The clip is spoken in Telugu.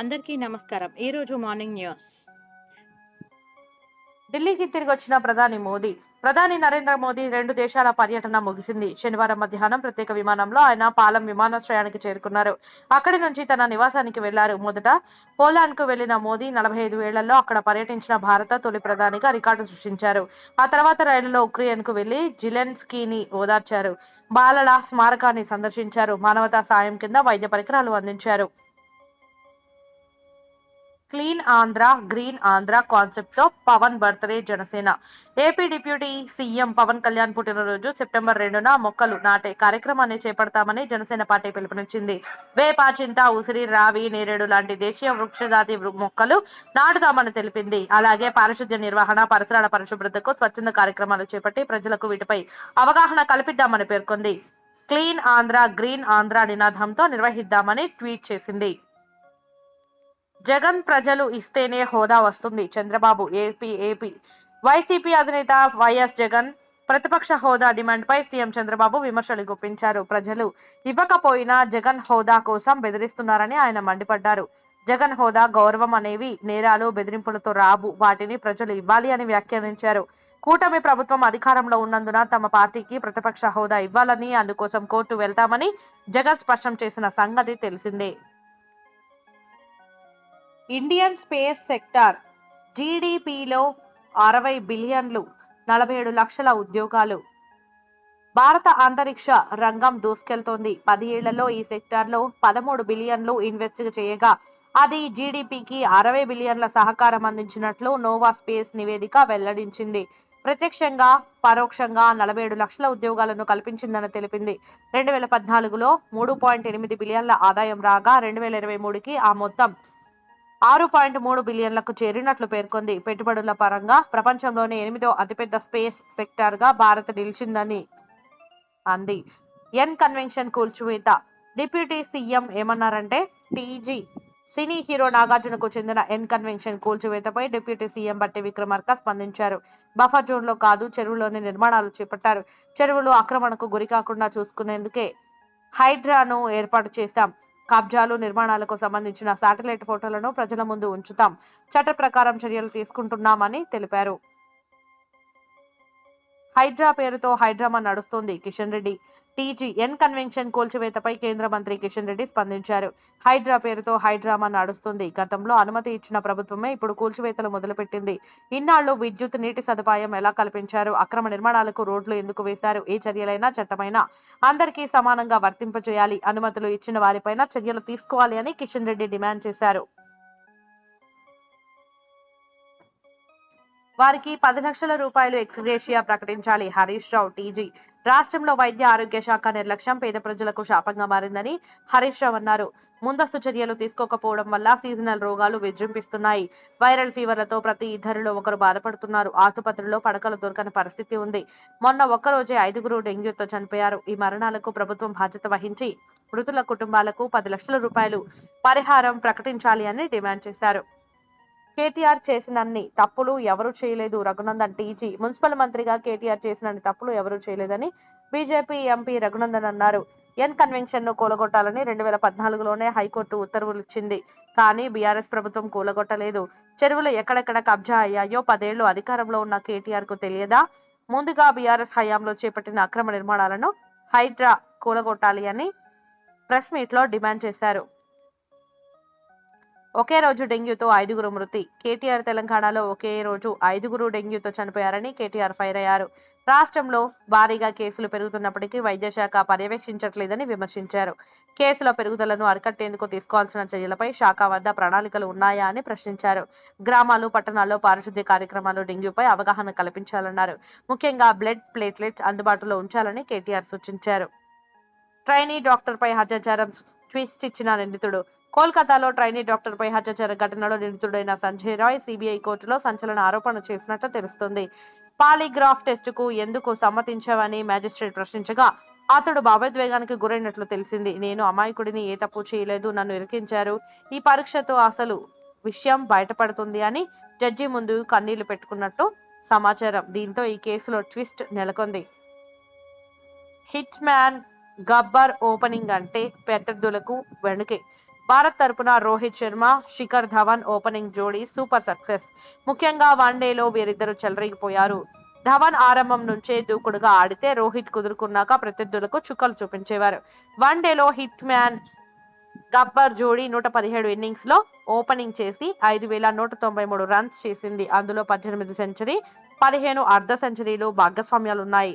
అందరికీ నమస్కారం. ఈరోజు మార్నింగ్ న్యూస్. ఢిల్లీకి తిరిగి వచ్చిన ప్రధాని మోదీ ప్రధాని నరేంద్ర మోదీ రెండు దేశాల పర్యటన ముగిసింది. శనివారం మధ్యాహ్నం ప్రత్యేక విమానంలో ఆయన పాలం విమానాశ్రయానికి చేరుకున్నారు. అక్కడి నుంచి తన నివాసానికి వెళ్ళారు. మొదట పోలాండ్కు వెళ్ళిన మోదీ నలభై ఐదు ఏళ్ళలో అక్కడ పర్యటించిన భారత తొలి ప్రధానిగా రికార్డు సృష్టించారు. ఆ తర్వాత రైలులో ఉక్రెయిన్కు వెళ్ళి జిలెన్స్కీని ఓదార్చారు. బాలల స్మారకాన్ని సందర్శించారు. మానవతా సాయం కింద వైద్య పరికరాలు అందించారు. క్లీన్ ఆంధ్ర గ్రీన్ ఆంధ్ర కాన్సెప్ట్తో Pawan birthday Janasena. AP deputy CM Pawan Kalyan పుట్టినరోజు సెప్టెంబర్ రెండున మొక్కలు నాటే కార్యక్రమాన్ని చేపడతామని జనసేన పార్టీ పిలుపునిచ్చింది. వేప చింత ఉసిరి రావి నేరేడు లాంటి దేశీయ వృక్షజాతి మొక్కలు నాటుదామని తెలిపింది. అలాగే పారిశుద్ధ్య నిర్వహణ పరిసరాల పరిశుభ్రతకు స్వచ్ఛంద కార్యక్రమాలు చేపట్టి ప్రజలకు వీటిపై అవగాహన కల్పిద్దామని పేర్కొంది. క్లీన్ ఆంధ్ర గ్రీన్ ఆంధ్ర నినాదంతో నిర్వహిద్దామని ట్వీట్ చేసింది. జగన్ ప్రజలు ఇస్తేనే హోదా వస్తుంది. Chandrababu AP AP. వైసీపీ అధినేత వైఎస్ జగన్ ప్రతిపక్ష హోదా డిమాండ్పై సీఎం చంద్రబాబు విమర్శలు గుప్పించారు. ప్రజలు ఇవ్వకపోయినా జగన్ హోదా కోసం బెదిరిస్తున్నారని ఆయన మండిపడ్డారు. జగన్ హోదా గౌరవం అనేవి నేరాలు బెదిరింపులతో రావు. వాటిని ప్రజలు ఇవ్వాలి అని వ్యాఖ్యానించారు. కూటమి ప్రభుత్వం అధికారంలో ఉన్నందున తమ పార్టీకి ప్రతిపక్ష హోదా ఇవ్వాలని అందుకోసం కోర్టు వెళ్తామని జగన్ స్పష్టం చేసిన సంగతి తెలిసిందే. ఇండియన్ స్పేస్ సెక్టార్ జీడిపిలో అరవై బిలియన్లు నలభై ఏడు లక్షల ఉద్యోగాలు. భారత అంతరిక్ష రంగం దూసుకెళ్తోంది. పది ఏళ్ళలో ఈ సెక్టార్లో పదమూడు బిలియన్లు ఇన్వెస్ట్ చేయగా అది జీడిపికి అరవై బిలియన్ల సహకారం అందించినట్లు నోవా స్పేస్ నివేదిక వెల్లడించింది. ప్రత్యక్షంగా పరోక్షంగా నలభై ఏడు లక్షల ఉద్యోగాలను కల్పించిందని తెలిపింది. రెండు వేల పద్నాలుగులో మూడు పాయింట్ ఎనిమిది బిలియన్ల ఆదాయం రాగా రెండు వేల ఇరవై మూడుకి ఆ మొత్తం ఆరు పాయింట్ మూడు బిలియన్లకు చేరినట్లు పేర్కొంది. పెట్టుబడుల పరంగా ప్రపంచంలోనే ఎనిమిదో అతిపెద్ద స్పేస్ సెక్టార్గా భారత్ నిలిచిందని అంది. ఎన్ కన్వెన్షన్ కూల్చివేత డిప్యూటీ సీఎం ఏమన్నారంటే టీజీ సినీ హీరో నాగార్జునకు చెందిన ఎన్ కన్వెన్షన్ కూల్చివేతపై డిప్యూటీ సీఎం బట్టి విక్రమార్క స్పందించారు. బఫర్ జోన్లో కాదు చెరువులోని నిర్మాణాలు చేపట్టారు. చెరువులు ఆక్రమణకు గురి కాకుండా చూసుకునేందుకే హైడ్రాను ఏర్పాటు చేశాం. కబ్జాలు నిర్మాణాలకు సంబంధించిన శాటిలైట్ ఫోటోలను ప్రజల ముందు ఉంచుతాం. చట్ట ప్రకారం చర్యలు తీసుకుంటున్నామని తెలిపారు. హైడ్రా పేరుతో హైడ్రామా నడుస్తోంది కిషన్ రెడ్డి. టీజీఎన్ కన్వెన్షన్ కూల్చివేతపై కేంద్ర మంత్రి కిషన్ రెడ్డి స్పందించారు. హైడ్రా పేరుతో హైడ్రామా నడుస్తుంది. గతంలో అనుమతి ఇచ్చిన ప్రభుత్వమే ఇప్పుడు కూల్చివేతలు మొదలుపెట్టింది. ఇన్నాళ్ళు విద్యుత్ నీటి సదుపాయం ఎలా కల్పించారు? అక్రమ నిర్మాణాలకు రోడ్లు ఎందుకు వేశారు? ఏ చర్యలైనా చట్టమైనా అందరికీ సమానంగా వర్తింపజేయాలి. అనుమతులు ఇచ్చిన వారిపైన చర్యలు తీసుకోవాలి అని కిషన్ రెడ్డి డిమాండ్ చేశారు. వారికి పది లక్షల రూపాయలు ఎక్స్గ్రేషియా ప్రకటించాలి. హరీష్ రావు టీజీ. రాష్ట్రంలో వైద్య ఆరోగ్య శాఖ నిర్లక్ష్యం పేద ప్రజలకు శాపంగా మారిందని హరీష్ రావు అన్నారు. ముందస్తు చర్యలు తీసుకోకపోవడం వల్ల సీజనల్ రోగాలు విజృంభిస్తున్నాయి. వైరల్ ఫీవర్లతో ప్రతి ఇద్దరిలో ఒకరు బాధపడుతున్నారు. ఆసుపత్రిలో పడకలు దొరకని పరిస్థితి ఉంది. మొన్న ఒక్కరోజే ఐదుగురు డెంగ్యూతో చనిపోయారు. ఈ మరణాలకు ప్రభుత్వం బాధ్యత వహించి మృతుల కుటుంబాలకు పది లక్షల రూపాయలు పరిహారం ప్రకటించాలి అని డిమాండ్ చేశారు. కేటీఆర్ చేసినన్ని తప్పులు ఎవరు చేయలేదు. రఘునందన్ టీజీ మున్సిపల్ మంత్రిగా కేటీఆర్ చేసినన్ని తప్పులు ఎవరూ చేయలేదని బీజేపీ ఎంపీ రఘునందన్ అన్నారు. ఎన్ కన్వెన్షన్ను కూలగొట్టాలని రెండు వేల పద్నాలుగులోనే హైకోర్టు ఉత్తర్వులు ఇచ్చింది. కానీ బీఆర్ఎస్ ప్రభుత్వం కూలగొట్టలేదు. చెరువులు ఎక్కడెక్కడ కబ్జా అయ్యాయో పదేళ్ళు అధికారంలో ఉన్న కేటీఆర్కు తెలియదా? ముందుగా బీఆర్ఎస్ హయాంలో చేపట్టిన అక్రమ నిర్మాణాలను హైడ్రా కూలగొట్టాలి అని ప్రెస్ మీట్లో డిమాండ్ చేశారు. ఒకే రోజు డెంగ్యూతో ఐదుగురు మృతి. కేటీఆర్ తెలంగాణలో ఒకే రోజు ఐదుగురు డెంగ్యూతో చనిపోయారని కేటీఆర్ ఫైర్ అయ్యారు. రాష్ట్రంలో భారీగా కేసులు పెరుగుతున్నప్పటికీ వైద్య శాఖ పర్యవేక్షించట్లేదని విమర్శించారు. కేసుల పెరుగుదలను అరికట్టేందుకు తీసుకోవాల్సిన చర్యలపై శాఖ వద్ద ప్రణాళికలు ఉన్నాయా అని ప్రశ్నించారు. గ్రామాలు పట్టణాల్లో పారిశుద్ధ్య కార్యక్రమాలు డెంగ్యూపై అవగాహన కల్పించాలన్నారు. ముఖ్యంగా బ్లడ్ ప్లేట్లెట్స్ అందుబాటులో ఉంచాలని కేటీఆర్ సూచించారు. ట్రైనీ డాక్టర్ పై ట్విస్ట్ ఇచ్చిన నిందితుడు కోల్కతాలో ట్రైనీ డాక్టర్ పై జరిగిన ఘటనలో నిందితుడైన సంజయ్ రాయ్ సిబిఐ కోర్టులో సంచలన ఆరోపణ చేసినట్లు తెలుస్తుంది. పాలిగ్రాఫ్ టెస్టుకు ఎందుకు సమ్మతించావని మ్యాజిస్ట్రేట్ ప్రశ్నించగా అతడు భావోద్వేగానికి గురైనట్లు తెలిసింది. నేను అమాయకుడిని ఏ తప్పు చేయలేదు నన్ను ఇరికించారు. ఈ పరీక్షతో అసలు విషయం బయటపడుతుంది అని జడ్జి ముందు కన్నీళ్ళు పెట్టుకున్నట్టు సమాచారం. దీంతో ఈ కేసులో ట్విస్ట్ నెలకొంది. హిట్ మ్యాన్ గబ్బర్ ఓపెనింగ్ అంటే ప్రత్యర్థులకు వెనుకే భారత్ తరపున రోహిత్ శర్మ శిఖర్ ధవన్ ఓపెనింగ్ జోడీ సూపర్ సక్సెస్. ముఖ్యంగా వన్డేలో వీరిద్దరూ చెలరేగిపోయారు. ధవన్ ఆరంభం నుంచే దూకుడుగా ఆడితే రోహిత్ కుదురుకున్నాక ప్రత్యర్థులకు చుక్కలు చూపించేవారు. వన్డేలో హిట్ మ్యాన్ గబ్బర్ జోడీ నూట పదిహేడు ఇన్నింగ్స్లో ఓపెనింగ్ చేసి ఐదు వేల నూట తొంభై మూడు రన్స్ చేసింది. అందులో పద్దెనిమిది సెంచరీ పదిహేను అర్ధ సెంచరీలు భాగస్వామ్యాలున్నాయి.